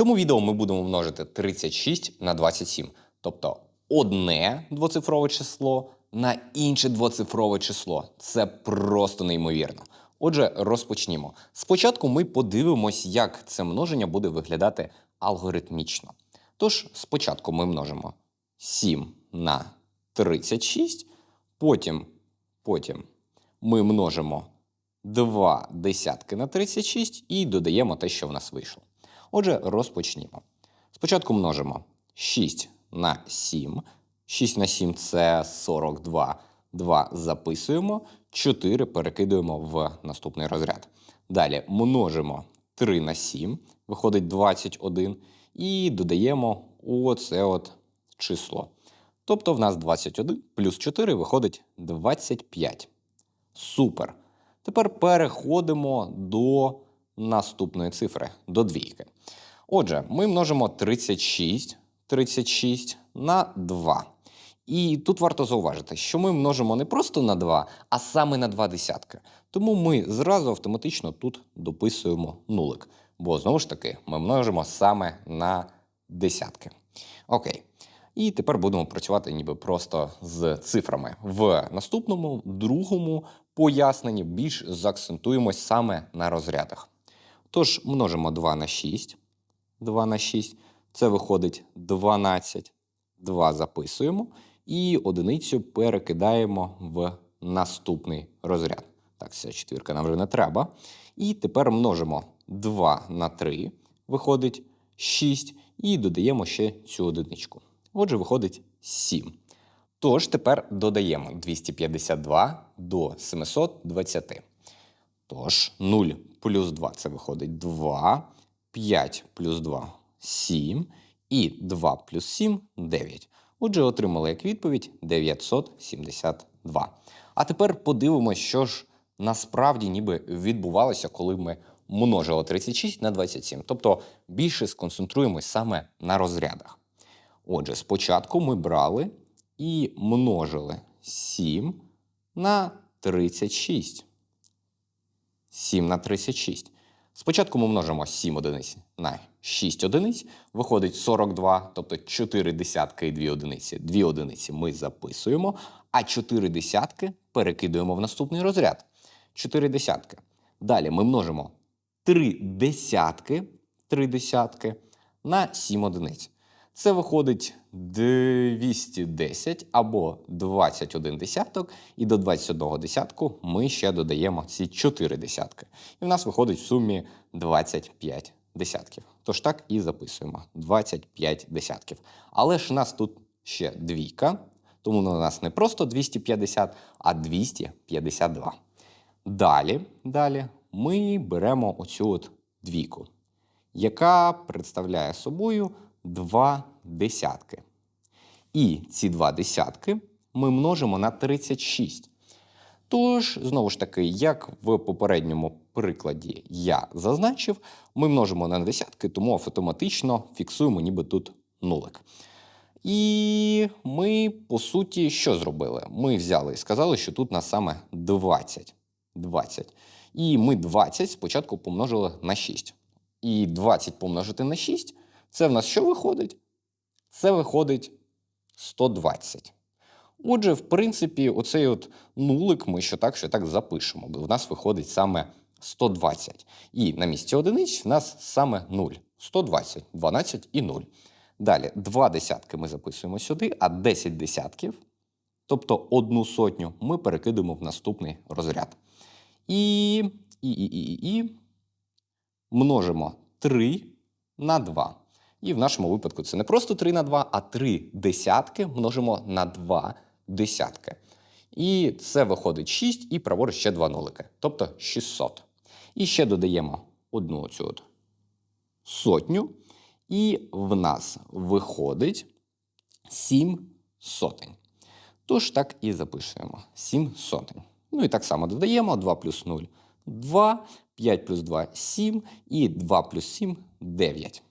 цьому відео ми будемо множити 36 на 27, тобто одне двоцифрове число на інше двоцифрове число. Це просто неймовірно. Отже, розпочнімо. Спочатку ми подивимось, як це множення буде виглядати алгоритмічно. Тож, спочатку ми множимо 7 на 36, потім, потім ми множимо 2 десятки на 36 і додаємо те, що в нас вийшло. Отже, розпочнімо. Спочатку множимо 6 на 7. 6 на 7 це 42. 2 записуємо, 4 перекидуємо в наступний розряд. Далі множимо 3 на 7, виходить 21, і додаємо оце от число. Тобто в нас 21 плюс 4 виходить 25. Супер. Тепер переходимо до наступної цифри, до двійки. Отже, ми множимо 36, 36 на 2. І тут варто зауважити, що ми множимо не просто на 2, а саме на 2 десятки. Тому ми зразу автоматично тут дописуємо нулик. Бо знову ж таки ми множимо саме на десятки. Окей. І тепер будемо працювати ніби просто з цифрами. В наступному, другому поясненні більш заакцентуємось саме на розрядах. Тож множимо 2 на 6. 2 на 6. Це виходить 12. 2 записуємо. І одиницю перекидаємо в наступний розряд. Так, ця четвірка нам вже не треба. І тепер множимо 2 на 3. Виходить 6. І додаємо ще цю одиничку. Отже, виходить 7. Тож тепер додаємо 252 до 720. Тож 0 плюс 2 це виходить 2, 5 плюс 2 7 і 2 плюс 7 9. Отже, отримали як відповідь 972. А тепер подивимось, що ж насправді ніби відбувалося, коли ми множили 36 на 27. Тобто більше сконцентруємось саме на розрядах. Отже, спочатку ми брали і множили 7 на 36. 7 на 36. Спочатку ми множимо 7 одиниць на 6 одиниць, виходить 42, тобто 4 десятки і 2 одиниці. 2 одиниці ми записуємо, а 4 десятки перекидуємо в наступний розряд. 4 десятки. Далі ми множимо 3 десятки, 3 десятки на 7 одиниць. Це виходить 210 або 21 десяток, і до 21 десятку ми ще додаємо ці 4 десятки. І в нас виходить в сумі 25 десятків. Тож так і записуємо 25 десятків. Але ж у нас тут ще двійка, тому у нас не просто 250, а 252. Далі, далі ми беремо оцю от двійку, яка представляє собою два десятки. І ці два десятки ми множимо на 36. Тож, знову ж таки, як в попередньому прикладі я зазначив, ми множимо на десятки, тому автоматично фіксуємо ніби тут нулик. І ми, по суті, що зробили? Ми взяли і сказали, що тут нас саме 20. 20. І ми 20 спочатку помножили на 6. І 20 помножити на 6 це в нас що виходить? Це виходить 120. Отже, в принципі, оцей от нулик ми що так, що так запишемо, бо в нас виходить саме 120. І на місці одиниць в нас саме 0. 120, 12 і 0. Далі, два десятки ми записуємо сюди, а 10 десятків, тобто одну сотню, ми перекидуємо в наступний розряд. І, і, і, і, і множимо 3 на 2. І в нашому випадку це не просто 3 на 2, а 3 десятки множимо на 2 десятки. І це виходить 6 і праворуч ще 2 нулики, тобто 600. І ще додаємо одну оцю от сотню. І в нас виходить 7 сотень. Тож так і запишемо 7 сотень. Ну і так само додаємо 2 плюс 0 2, 5 плюс 2 7 і 2 плюс 7 9.